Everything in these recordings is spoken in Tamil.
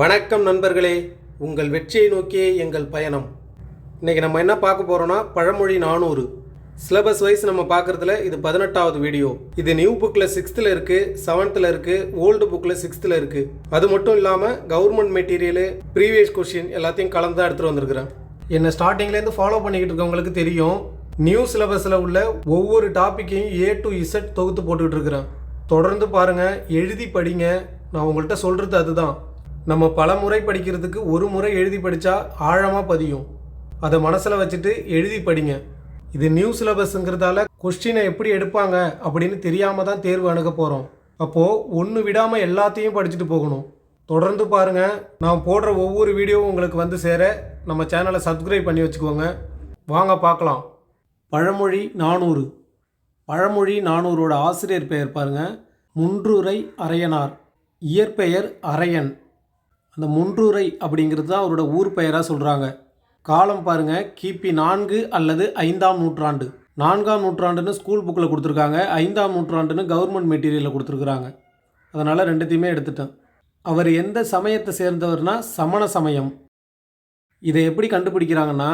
வணக்கம் நண்பர்களே. உங்கள் வெற்றியை நோக்கியே எங்கள் பயணம். இன்றைக்கி நம்ம என்ன பார்க்க போகிறோன்னா பழமொழி நானூறு. சிலபஸ் வைஸ் நம்ம பார்க்குறதுல இது பதினெட்டாவது வீடியோ. இது நியூ புக்கில் சிக்ஸ்த்தில் இருக்குது செவன்த்தில் இருக்குது ஓல்டு புக்கில் சிக்ஸ்த்தில் இருக்குது அது மட்டும் இல்லாமல் கவர்மெண்ட் மெட்டீரியலு ப்ரீவியஸ் கொஷின் எல்லாத்தையும் கலந்து தான் எடுத்துகிட்டு வந்திருக்கிறேன். என்னை ஸ்டார்டிங்லேருந்து ஃபாலோ பண்ணிக்கிட்டு இருக்கவங்களுக்கு தெரியும் நியூ சிலபஸில் உள்ள ஒவ்வொரு டாப்பிக்கையும் ஏ டு இசட் தொகுத்து போட்டுக்கிட்டு இருக்கிறேன். தொடர்ந்து பாருங்கள் எழுதி படிங்க. நான் உங்கள்கிட்ட சொல்கிறது அதுதான். நம்ம பல முறை படிக்கிறதுக்கு ஒரு முறை எழுதி படித்தா ஆழமாக பதியும். அதை மனசில் வச்சுட்டு எழுதி படிங்க. இது நியூ சிலபஸ்ங்கிறதால கொஸ்டினை எப்படி எடுப்பாங்க அப்படின்னு தெரியாமல் தான் தேர்வு அணுக போகிறோம் அப்போது ஒன்று விடாமல் எல்லாத்தையும் படிச்சுட்டு போகணும். தொடர்ந்து பாருங்கள் நான் போடுற ஒவ்வொரு வீடியோவும் உங்களுக்கு வந்து சேர நம்ம சேனலை சப்ஸ்கிரைப் பண்ணி வச்சுக்கோங்க. வாங்க பார்க்கலாம் பழமொழி நானூறு. பழமொழி நானூறோட ஆசிரியர் பெயர் பாருங்க. முன்றுரை அரையனார். இயற்பெயர் அரையன். அந்த முன்றுரை அப்படிங்கிறது தான் அவரோட ஊர் பெயராக சொல்கிறாங்க காலம் பாருங்க கிபி நான்கு அல்லது ஐந்தாம் நூற்றாண்டு. நான்காம் நூற்றாண்டுன்னு ஸ்கூல் புக்கில் கொடுத்துருக்காங்க ஐந்தாம் நூற்றாண்டுன்னு கவர்மெண்ட் மெட்டீரியலில் கொடுத்துருக்குறாங்க. அதனால் ரெண்டுத்தையுமே எடுத்துட்டேன். அவர் எந்த சமயத்தை சேர்ந்தவர்னா சமண சமயம். இதை எப்படி கண்டுபிடிக்கிறாங்கன்னா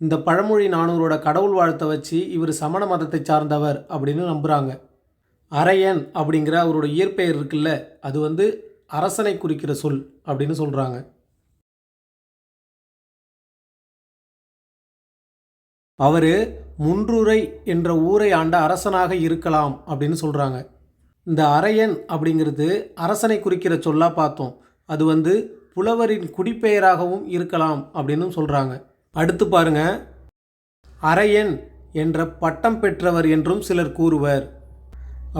இந்த பழமொழி நானூரோட கடவுள் வாழ்த்தை வச்சு இவர் சமண மதத்தை சார்ந்தவர் அப்படின்னு நம்புகிறாங்க அரையன் அப்படிங்கிற அவரோட இயற்பெயர் இருக்குல்ல அது வந்து அரசனை குறிக்கிற சொல் அப்படின்னு சொல்கிறாங்க அவர் முன்றுரை என்ற ஊரை ஆண்ட அரசனாக இருக்கலாம் அப்படின்னு சொல்கிறாங்க இந்த அரையன் அப்படிங்கிறது அரசனை குறிக்கிற சொல்லா பார்த்தோம். அது வந்து புலவரின் குடிப்பெயராகவும் இருக்கலாம் அப்படின்னு சொல்கிறாங்க அடுத்து பாருங்க. அரையன் என்ற பட்டம் பெற்றவர் என்றும் சிலர் கூறுவர்.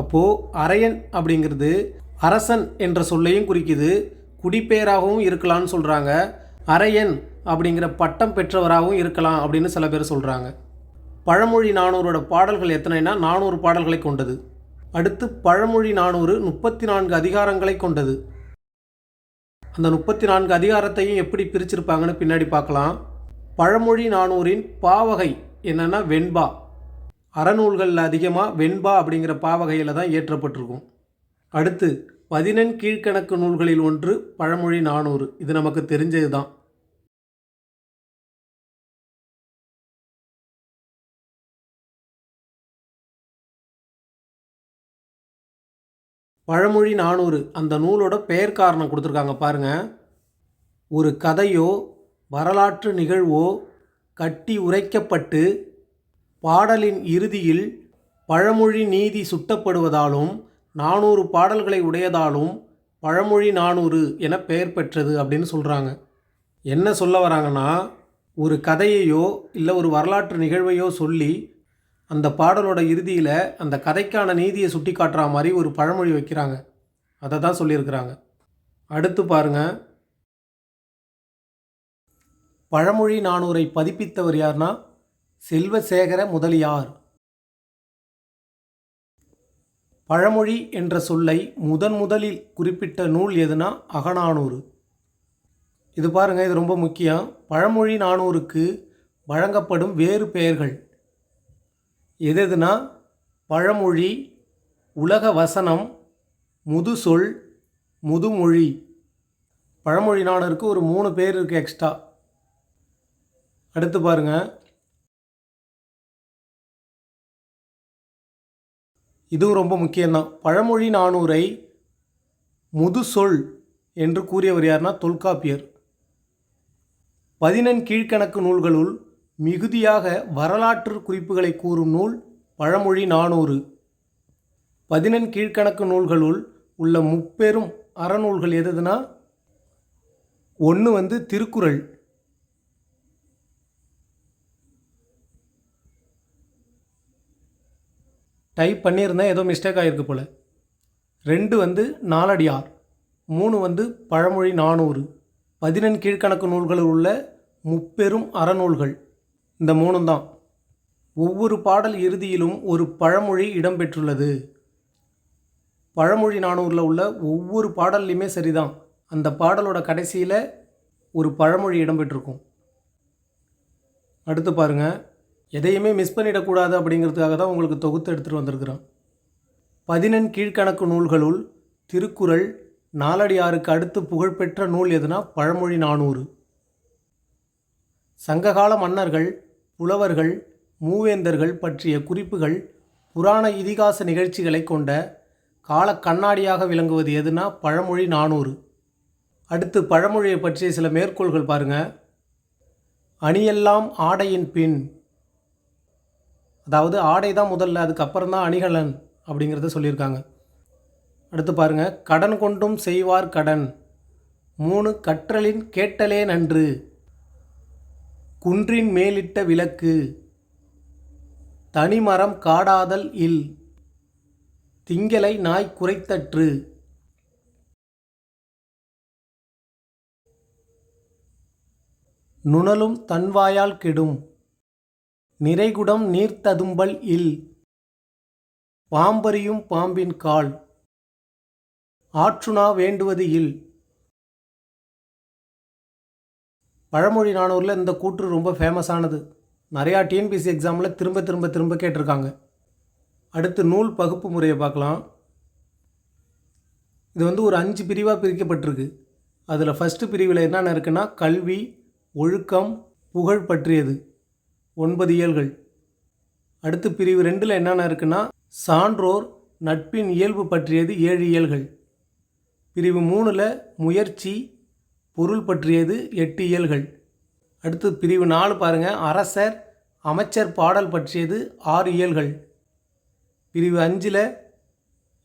அப்போது அரையன் அப்படிங்கிறது அரசன் என்ற சொல்லையும் குறிக்குது. குடிப்பெயராகவும் இருக்கலாம்னு சொல்கிறாங்க அரையன் அப்படிங்கிற பட்டம் பெற்றவராகவும் இருக்கலாம் அப்படின்னு சில பேர் சொல்கிறாங்க பழமொழி நானூரோட பாடல்கள் எத்தனைனா நானூறு பாடல்களை கொண்டது. அடுத்து பழமொழி நானூறு முப்பத்தி நான்கு அதிகாரங்களை கொண்டது. அந்த முப்பத்தி நான்கு அதிகாரத்தையும் எப்படி பிரிச்சிருப்பாங்கன்னு பின்னாடி பார்க்கலாம். பழமொழி நானூரின் பாவகை என்னென்னா வெண்பா. அறநூல்களில் அதிகமாக வெண்பா அப்படிங்கிற பாவகையில் தான் ஏற்றப்பட்டிருக்கும் அடுத்து பதினெண் கீழ்க்கணக்கு நூல்களில் ஒன்று பழமொழி நானூறு. இது நமக்கு தெரிஞ்சது தான் பழமொழி நானூறு. அந்த நூலோட பெயர் காரணம் கொடுத்துருக்காங்க பாருங்க. ஒரு கதையோ வரலாற்று நிகழ்வோ கட்டி உரைக்கப்பட்டு பாடலின் இறுதியில் பழமொழி நீதி சுட்டப்படுவதாலும் நானூறு பாடல்களை உடையதாலும் பழமொழி நானூறு என பெயர் பெற்றது அப்படின்னு சொல்கிறாங்க என்ன சொல்ல வராங்கன்னா ஒரு கதையையோ இல்லை ஒரு வரலாற்று நிகழ்வையோ சொல்லி அந்த பாடலோட இறுதியில் அந்த கதைக்கான நீதியை சுட்டி காட்டுற மாதிரி ஒரு பழமொழி வைக்கிறாங்க. அதை தான் சொல்லியிருக்கிறாங்க. அடுத்து பாருங்க. பழமொழி நானூரை பதிப்பித்தவர் யார்னா செல்வசேகர முதலியார். பழமொழி என்ற சொல்லை முதன் முதலில் குறிப்பிட்ட நூல் எதுனா அகநானூறு. இது பாருங்க இது ரொம்ப முக்கியம். பழமொழி நானூறுக்கு வழங்கப்படும் வேறு பெயர்கள். எது எதுனா? பழமொழி உலக வசனம் முதுசொல் முதுமொழி. பழமொழி நானூறுக்கு ஒரு மூணு பேர் இருக்குது எக்ஸ்ட்ரா அடுத்து பாருங்கள் இதுவும் ரொம்ப முக்கியம்தான். பழமொழி நானூரை முதுசொல் என்று கூறியவர் யார்னா தொல்காப்பியர். பதினெண் கீழ்க்கணக்கு நூல்களுள் மிகுதியாக வரலாற்று குறிப்புகளை கூறும் நூல் பழமொழி நானூறு. பதினெண் கீழ்க்கணக்கு நூல்களுள் உள்ள முப்பெரும் அறநூல்கள் எதுனா ஒன்று வந்து திருக்குறள். டைப் பண்ணியிருந்தேன் ஏதோ மிஸ்டேக் ஆகிருக்கு போல். ரெண்டு வந்து நாலடியார் மூணு வந்து பழமொழி நானூறு பதினெண் கீழ்க்கணக்கு நூல்களில் உள்ள முப்பெரும் அறநூல்கள். இந்த மூணும் தான். ஒவ்வொரு பாடல் இறுதியிலும் ஒரு பழமொழி இடம்பெற்றுள்ளது. பழமொழி நானூரில் உள்ள ஒவ்வொரு பாடல்லையுமே சரிதான். அந்த பாடலோட கடைசியில் ஒரு பழமொழி இடம்பெற்றிருக்கும். அடுத்து பாருங்கள் எதையுமே மிஸ் பண்ணிடக்கூடாது அப்படிங்கிறதுக்காக தான் உங்களுக்கு தொகுத்து எடுத்துகிட்டு வந்திருக்கிறோம். பதினெண் கீழ்க்கணக்கு நூல்களுள் திருக்குறள் நாலடியாருக்கு அடுத்து புகழ்பெற்ற நூல் எதுனா பழமொழி நானூறு. சங்ககால மன்னர்கள் புலவர்கள் மூவேந்தர்கள் பற்றிய குறிப்புகள் புராண இதிகாச நிகழ்ச்சிகளை கொண்ட கால கண்ணாடியாக விளங்குவது எதுனா பழமொழி நானூறு. அடுத்து பழமொழியை பற்றிய சில மேற்கோள்கள் பாருங்க. அணியெல்லாம் ஆடையின் பின் அதாவது ஆடை தான் முதல்ல அதுக்கப்புறம் தான் அணிகலன் அப்படிங்கிறத சொல்லியிருக்காங்க. அடுத்து பாருங்க கடன் கொண்டும் செய்வார் கடன் மூணு கற்றலின் கேட்டலே நன்று குன்றின் மேலிட்ட விளக்கு தனிமரம் காடாதல் இல் திங்களை நாய் குறைத்தற்று. நுணலும் தன்வாயால் கெடும் நிறைகுடம் நீர்த்ததும்பல் இல். பாம்பறியும் பாம்பின் கால். ஆற்றுணா வேண்டுவது இல். பழமொழி நானூரில் இந்த கூற்று ரொம்ப ஃபேமஸானது நிறையா டிஎன்பிசி எக்ஸாமில் திரும்ப திரும்ப திரும்ப கேட்டிருக்காங்க. அடுத்து நூல் பகுப்பு முறையை பார்க்கலாம். இது வந்து ஒரு அஞ்சு பிரிவாக பிரிக்கப்பட்டிருக்கு. அதில் ஃபஸ்ட்டு பிரிவில் என்னென்ன இருக்குன்னா கல்வி ஒழுக்கம் புகழ் பற்றியது. ஒன்பது இயல்கள். அடுத்து பிரிவு ரெண்டில் என்னென்ன இருக்குன்னா சான்றோர் நட்பின் இயல்பு பற்றியது ஏழு இயல்கள். பிரிவு மூணில் முயற்சி பொருள் பற்றியது எட்டு இயல்கள். அடுத்து பிரிவு நாலு பாருங்கள் அரசர் அமைச்சர் பாடல் பற்றியது ஆறு இயல்கள். பிரிவு அஞ்சில்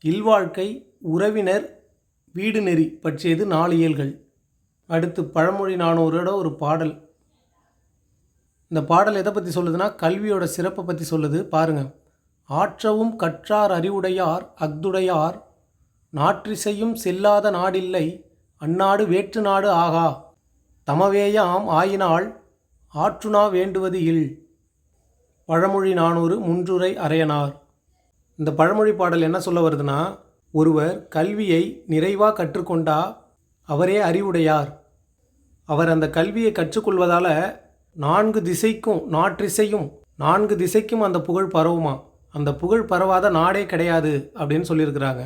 இல்வாழ்க்கை உறவினர் வீடு நெறி பற்றியது நாலு இயல்கள். அடுத்து பழமொழி நானூறோட ஒரு பாடல். இந்த பாடல் எதை பற்றி சொல்லுதுன்னா கல்வியோட சிறப்பை பற்றி சொல்லுது. பாருங்கள் ஆற்றவும் கற்றார் அறிவுடையார் அக்துடையார் நாற்றிசையும் செல்லாத நாடில்லை அந்நாடு வேற்று நாடு ஆகா. தமவேயாம் ஆயினால் ஆற்றுணா வேண்டுவது இல். பழமொழி நானூறு முன்றுரை அரையனார் இந்த பழமொழி பாடல் என்ன சொல்ல வருதுன்னா ஒருவர் கல்வியை நிறைவாக கற்றுக்கொண்டா அவரே அறிவுடையார். அவர் அந்த கல்வியை கற்றுக்கொள்வதால் நான்கு திசைக்கும் நாற்றிசையும் நான்கு திசைக்கும் அந்த புகழ் பரவுமா? அந்த புகழ் பரவாத நாடே கிடையாது அப்படின்னு சொல்லியிருக்கிறாங்க.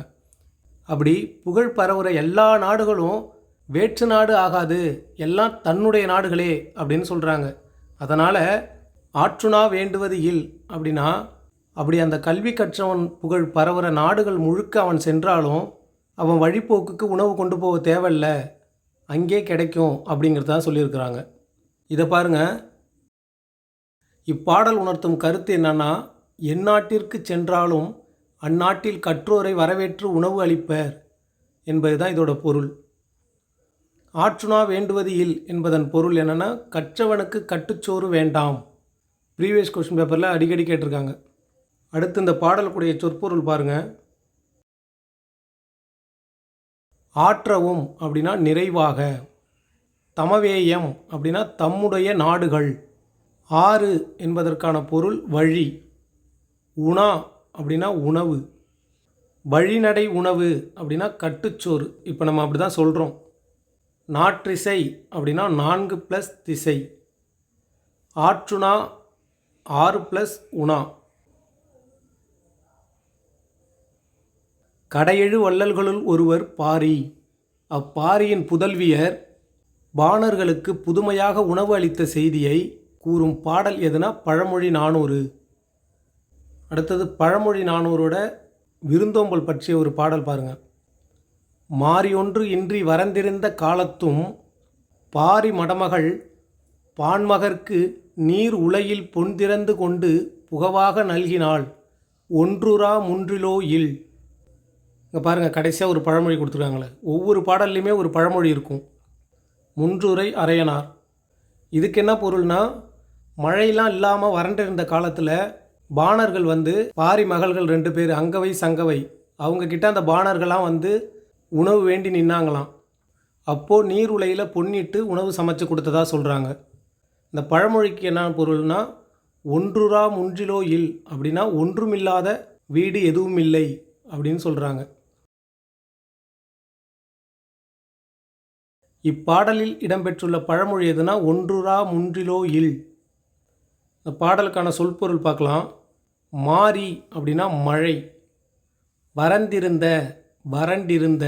அப்படி புகழ் பரவுகிற எல்லா நாடுகளும் வேற்று நாடு ஆகாது எல்லாம் தன்னுடைய நாடுகளே அப்படின்னு சொல்கிறாங்க அதனால் ஆற்றுணா வேண்டுவது இல் அப்படின்னா அப்படி அந்த கல்வி கற்றவன் புகழ் பரவுகிற நாடுகள் முழுக்க அவன் சென்றாலும் அவன் வழிப்போக்குக்கு உணவு கொண்டு போக தேவையில்லை அங்கே கிடைக்கும் அப்படிங்கிறதான் சொல்லியிருக்கிறாங்க. இதை பாருங்க. இப்பாடல் உணர்த்தும் கருத்து என்னன்னா எந்நாட்டிற்கு சென்றாலும் அந்நாட்டில் கற்றோரை வரவேற்று உணவு அளிப்பர் என்பது தான் இதோட பொருள். ஆற்றுணா வேண்டுவது இல் என்பதன் பொருள் என்னென்னா கற்றவனுக்கு கட்டுச்சோறு வேண்டாம். ப்ரீவியஸ் கொஸ்டின் பேப்பரில் அடிக்கடி கேட்டிருக்காங்க. அடுத்து இந்த பாடலுக்குடைய சொற்பொருள் பாருங்கள் ஆற்றவும் அப்படின்னா நிறைவாக. தமவேயம் அப்படின்னா தம்முடைய நாடுகள். ஆறு என்பதற்கான பொருள் வழி. உணா அப்படின்னா உணவு. வழிநடை உணவு அப்படின்னா கட்டுச்சோறு. இப்போ நம்ம அப்படி தான் சொல்கிறோம் நாற்றிசை அப்படின்னா நான்கு ப்ளஸ் திசை. ஆற்றுணா ஆறு ப்ளஸ் உணா. கடையெழு வள்ளல்களுள் ஒருவர் பாரி. அப்பாரியின் புதல்வியர் பாணர்களுக்கு புதுமையாக உணவு அளித்த செய்தியை கூறும் பாடல் எதுனா பழமொழி நானூறு. அடுத்தது பழமொழி நானூரோட விருந்தோம்பல் பற்றிய ஒரு பாடல் பாருங்கள் மாறியொன்று இன்றி வரந்திருந்த காலத்தும் பாரி மடமகள் பான்மகர்க்கு நீர் உலையில் பொன்திறந்து கொண்டு புகவாக நல்கினாள். ஒன்றுரா முன்றிலோ இல். இங்கே பாருங்கள் கடைசியாக ஒரு பழமொழி கொடுத்துருக்காங்களே. ஒவ்வொரு பாடல்லையுமே ஒரு பழமொழி இருக்கும். முன்றுரை அரையனார் இதுக்கு என்ன பொருள்னா மழையெல்லாம் இல்லாமல் வறண்டிருந்த காலத்தில் பாணர்கள் வந்து பாரி மகள்கள் ரெண்டு பேர் அங்கவை சங்கவை அவங்கக்கிட்ட அந்த பாணர்கள்லாம் வந்து உணவு வேண்டி நின்னாங்களாம். அப்போது நீர் உலையில் பொன்னிட்டு உணவு சமைச்சு கொடுத்ததா சொல்கிறாங்க இந்த பழமொழிக்கு என்ன பொருள்னா ஒன்றுரா முன்றிலோ இல் அப்படின்னா ஒன்றுமில்லாத வீடு எதுவும் இல்லை அப்படின்னு சொல்கிறாங்க இப்பாடலில் இடம்பெற்றுள்ள பழமொழி எதுனா ஒன்றுரா முன்றிலோ இல். இந்த பாடலுக்கான சொற்பொருள் பார்க்கலாம். மாறி அப்படின்னா மழை. வறந்திருந்த வறண்டிருந்த.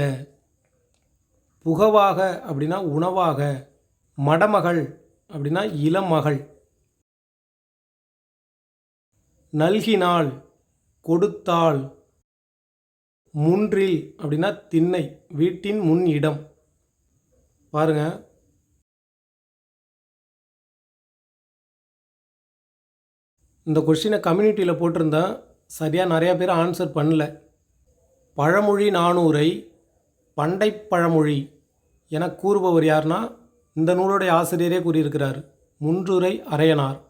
புகவாக அப்படின்னா உணவாக. மடமகள் அப்படின்னா இளமகள். நல்கினாள் கொடுத்தாள். முன்றில் அப்படின்னா திண்ணை வீட்டின் முன் இடம். பாருங்க. இந்த கொஷினை கம்யூனிட்டியில் போட்டிருந்தேன் சரியாக நிறையா பேர் ஆன்சர் பண்ணல. பழமொழி நானூரை பண்டை பழமொழி என கூறுபவர் யார்னா இந்த நூலுடைய ஆசிரியரே கூறியிருக்கிறார். முன்றுரை அரையனார்.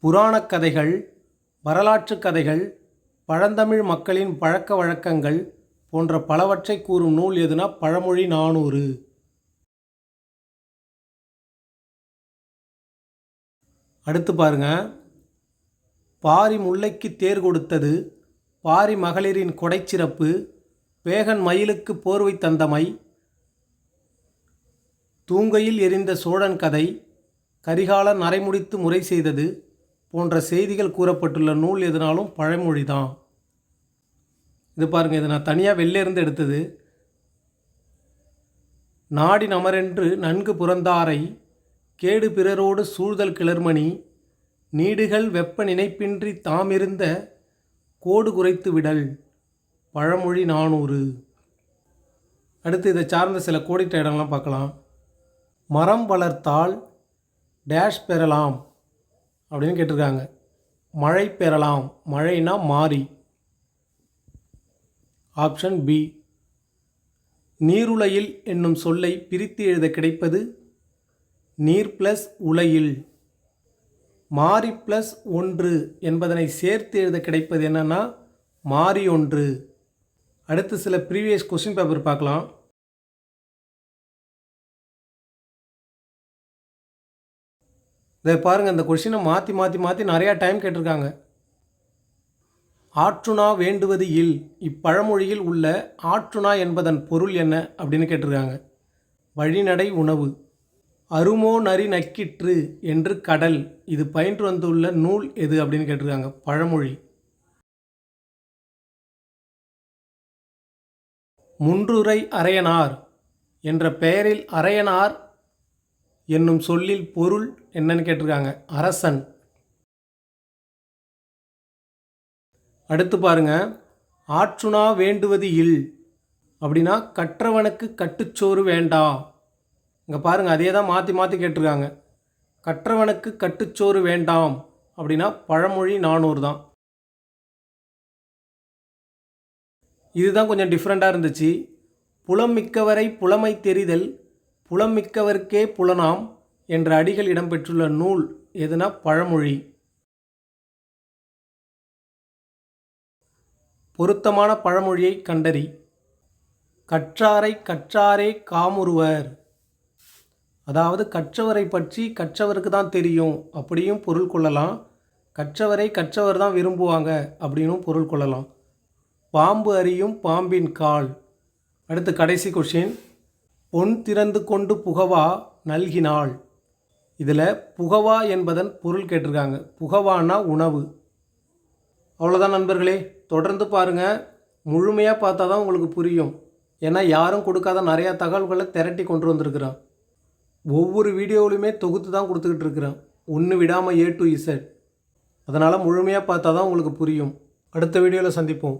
புராணக் கதைகள் வரலாற்றுக் கதைகள் பழந்தமிழ் மக்களின் பழக்க வழக்கங்கள் போன்ற பலவற்றை கூறும் நூல் எதுனா பழமொழி நானூறு. அடுத்து பாருங்க. பாரி முல்லைக்கு தேர் கொடுத்தது பாரி மகளிரின் கொடைச்சிறப்பு பேகன் மயிலுக்கு போர்வை தந்தமை தூங்கையில் எரிந்த சோழன் கதை கரிகாலன் நரைமுடித்து முறை செய்தது போன்ற செய்திகள் கூறப்பட்டுள்ள நூல் எதுனாலும் பழமொழி தான் இது பாருங்கள் இது நான் தனியாக வெளில எடுத்தது. நாடி நமரென்று நன்கு புறந்தாரை கேடு பிறரோடு சூழ்தல் கிளர்மணி நீடுகள் வெப்ப நினைப்பின்றி தாமிருந்த கோடு குறைத்து விடல் பழமொழி நானூறு. அடுத்து இதை சார்ந்த சில கோடிட்ட இடங்கள்லாம் பார்க்கலாம். மரம் வளர்த்தால் டேஷ் பெறலாம் அப்படின்னு கேட்டிருக்காங்க. மழை பெறலாம் மழைனா மாறி. Option B. நீருலையில் என்னும் சொல்லை பிரித்து எழுத கிடைப்பது நீர் ப்ளஸ் உலையில். மாறி ப்ளஸ் ஒன்று என்பதனை சேர்த்து எழுத கிடைப்பது என்னன்னா மாறி ஒன்று. அடுத்து சில ப்ரீவியஸ் கொஸ்டின் பேப்பர் பார்க்கலாம். இதை பாருங்கள் இந்த கொஷினை மாற்றி மாற்றி மாற்றி நிறையா டைம் கேட்டிருக்காங்க. ஆற்றுணா வேண்டுவது இல் இப்பழமொழியில் உள்ள ஆற்றுணா என்பதன் பொருள் என்ன அப்படின்னு கேட்டிருக்காங்க. வழிநடை உணவு. அருமோ நரி நக்கிற்று என்று கடல். இது பயின்று வந்துள்ள நூல் எது அப்படின்னு கேட்டிருக்காங்க. பழமொழி. முன்றுரை அரையனார் என்ற பெயரில் அரையனார் என்னும் சொல்லில் பொருள் என்னன்னு கேட்டிருக்காங்க. அரசன். அடுத்து பாருங்க. ஆற்றுணா வேண்டுவது இல். அப்படின்னா கற்றவனுக்கு கட்டுச்சோறு வேண்டா. இங்கே பாருங்கள் அதே தான் மாற்றி மாற்றி கேட்டிருக்காங்க. கற்றவனுக்கு கட்டுச்சோறு வேண்டாம் அப்படின்னா பழமொழி நானூறு தான். இதுதான் கொஞ்சம் டிஃப்ரெண்ட்டாக இருந்துச்சு. புலம் மிக்கவரை புலமை தெரிதல் புலம் மிக்கவர்க்கே புலனாம் என்ற அடிகள் இடம்பெற்றுள்ள நூல் எதுனா பழமொழி. பொருத்தமான பழமொழியை கண்டறி கற்றாரை கற்றாரே காமுறுவர். அதாவது கற்றவரை பற்றி கற்றவருக்கு தான் தெரியும் அப்படியும் பொருள் கொள்ளலாம். கற்றவரை கற்றவர் தான் விரும்புவாங்க அப்படின்னும் பொருள் கொள்ளலாம். பாம்பு அறியும் பாம்பின் கால். அடுத்து கடைசி கொஷின் பொன் திறந்து கொண்டு புகவா நல்கினாள். இதில் புகவா என்பதன் பொருள் கேட்டிருக்காங்க. புகவானா உணவு. அவ்வளோதான் நண்பர்களே. தொடர்ந்து பாருங்கள் முழுமையாக பார்த்தா தான் உங்களுக்கு புரியும். ஏன்னா யாரும் கொடுக்காத நிறையா தகவல்களை திரட்டி கொண்டு வந்திருக்கிறோம் ஒவ்வொரு வீடியோவிலையுமே தொகுத்து தான் கொடுத்துக்கிட்டு இருக்கிறேன். ஒன்று விடாமல் ஏ டு இசட் அதனால் முழுமையாக பார்த்தா தான் உங்களுக்கு புரியும். அடுத்த வீடியோவில் சந்திப்போம்.